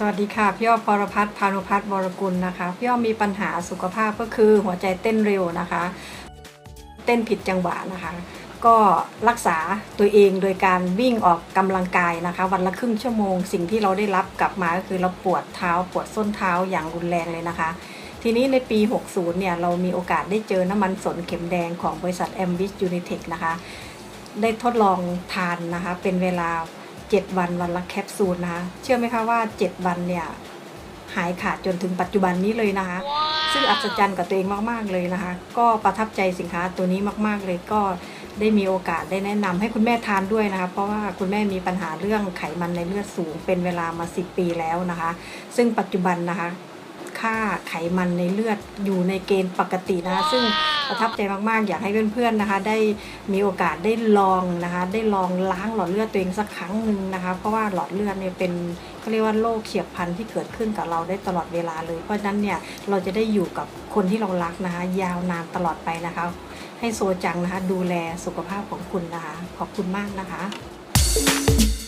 สวัสดีค่ะ พี่อ้อปรพัฒน์พานุพัฒน์วรกุลนะคะ พี่อ้อมีปัญหาสุขภาพก็คือหัวใจเต้นเร็วนะคะ เต้นผิดจังหวะนะคะ ก็รักษาตัวเองโดยการวิ่งออกกำลังกายนะคะ วันละครึ่งชั่วโมง สิ่งที่เราได้รับกลับมาก็คือเราปวดเท้าปวดส้นเท้าอย่างรุนแรงเลยนะคะ ทีนี้ในปี 60 เนี่ย เรามีโอกาสได้เจอน้ำมันสนเข็มแดงของบริษัท m b i s Unitech นะคะ ได้ทดลองทานนะคะ เป็นเวลา 7 วันวันละแคปซูลนะคะ เชื่อไหมคะว่า 7 วันเนี่ยหายขาดจนถึงปัจจุบันนี้เลยนะคะ ซึ่งอัศจรรย์กับตัวเองมากๆเลยนะคะ ก็ประทับใจสินค้าตัวนี้มากๆเลยก็ได้มีโอกาสได้แนะนำให้คุณแม่ทานด้วยนะคะ เพราะว่าคุณแม่มีปัญหาเรื่องไขมันในเลือดสูงเป็นเวลามา 10 ปีแล้วนะคะ ซึ่งปัจจุบันนะคะ ค่าไขมันในเลือดอยู่ในเกณฑ์ปกตินะคะ ซึ่งประทับใจมากๆ อยากให้เพื่อนๆนะคะ ได้มีโอกาสได้ลองนะคะ ได้ลองล้างหลอดเลือดตัวเองสักครั้งหนึ่งนะคะ เพราะว่าหลอดเลือดเนี่ยเป็นเขาเรียกว่าโรคเฉียบพลันที่เกิดขึ้นกับเราได้ตลอดเวลาเลย เพราะฉะนั้นเนี่ยเราจะได้อยู่กับคนที่เรารักนะคะ ยาวนานตลอดไปนะคะ ให้โซจังนะคะ ดูแลสุขภาพของคุณนะคะ ขอบคุณมากนะคะ